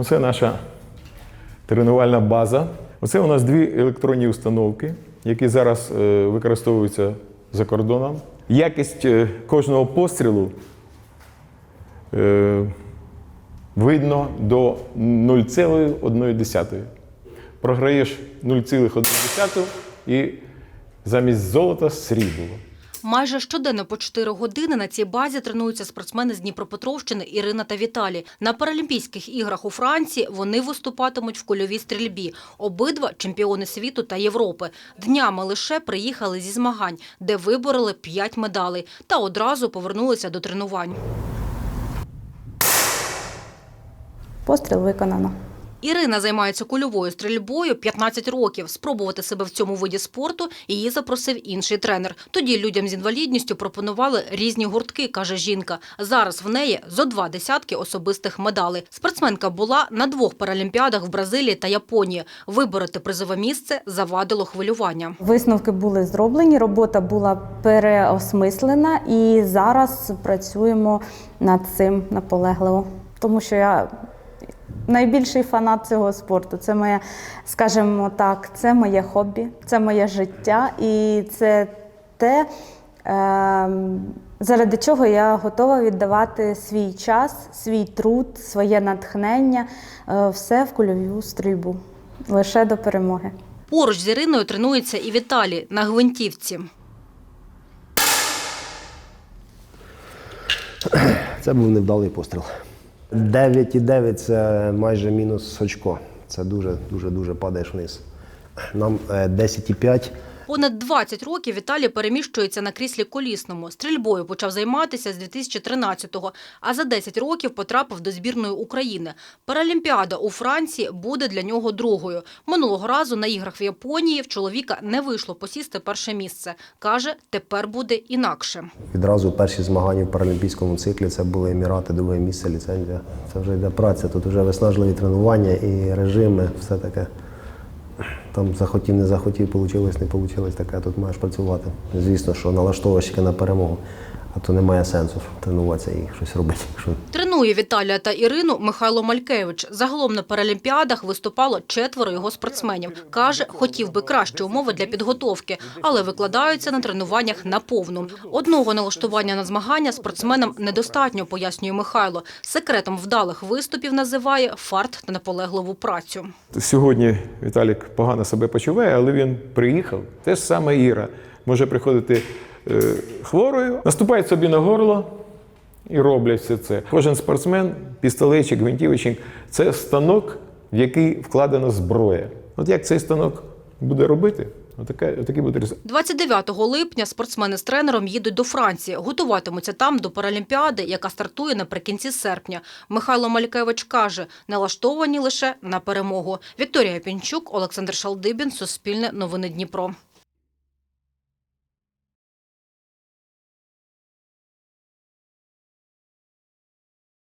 Оце наша тренувальна база. Оце у нас дві електронні установки, які зараз е, використовуються за кордоном. Якість е, кожного пострілу е, видно до 0,1. Програєш 0,1 і замість золота срібло. Майже щоденно по 4 години на цій базі тренуються спортсмени з Дніпропетровщини Ірина та Віталій. На Паралімпійських іграх у Франції вони виступатимуть в кульовій стрільбі. Обидва чемпіони світу та Європи. Днями лише приїхали зі змагань, де вибороли 5 медалей та одразу повернулися до тренувань. Постріл виконано. Ірина займається кульовою стрільбою 15 років. Спробувати себе в цьому виді спорту її запросив інший тренер. Тоді людям з інвалідністю пропонували різні гуртки, каже жінка. Зараз в неї зо два десятки особистих медалей. Спортсменка була на двох паралімпіадах в Бразилії та Японії. Вибороти призове місце завадило хвилювання. Висновки були зроблені, робота була переосмислена, і зараз працюємо над цим наполегливо. Тому що я найбільший фанат цього спорту. Це моє, скажімо так, це моє хобі, це моє життя, і це те, ем, заради чого я готова віддавати свій час, свій труд, своє натхнення, е, все в кульову стрільбу. Лише до перемоги. Поруч з Іриною тренується і Віталій на гвинтівці. Це був невдалий постріл. 9,9 це майже мінус очко. Це дуже, дуже, дуже падаєш вниз. Нам е, 10,5. Понад 20 років Віталій переміщується на кріслі колісному. Стрільбою почав займатися з 2013-го, а за 10 років потрапив до збірної України. Паралімпіада у Франції буде для нього другою. Минулого разу на іграх в Японії в чоловіка не вийшло посісти перше місце. Каже, тепер буде інакше. Відразу перші змагання в паралімпійському циклі це були Емірати, друге місце, ліцензія. Це вже йде праця. Тут вже виснажливі тренування і режими, все таке. Там захотів, не захотів, вийшло, не вийшло, таке тут маєш працювати. Звісно, що налаштовуєш на перемогу, а то немає сенсу тренуватися і щось робити. Якщо Тренує Віталія та Ірину Михайло Малькевич. Загалом на паралімпіадах виступало четверо його спортсменів. Каже, хотів би кращі умови для підготовки, але викладаються на тренуваннях наповну. Одного налаштування на змагання спортсменам недостатньо, пояснює Михайло. Секретом вдалих виступів називає фарт та наполегливу працю. Сьогодні Віталік погано себе почуває, але він приїхав. Те ж саме Іра. Може приходити е, хворою, наступають собі на горло і роблять все це. Кожен спортсмен, пістолетчик, гвинтівочник це станок, в який вкладена зброя. От як цей станок буде робити, отаке, отакий буде результат. 29 липня спортсмени з тренером їдуть до Франції. Готуватимуться там до Паралімпіади, яка стартує наприкінці серпня. Михайло Малькевич каже, налаштовані лише на перемогу. Вікторія Пінчук, Олександр Шалдибін, Суспільне новини Дніпро.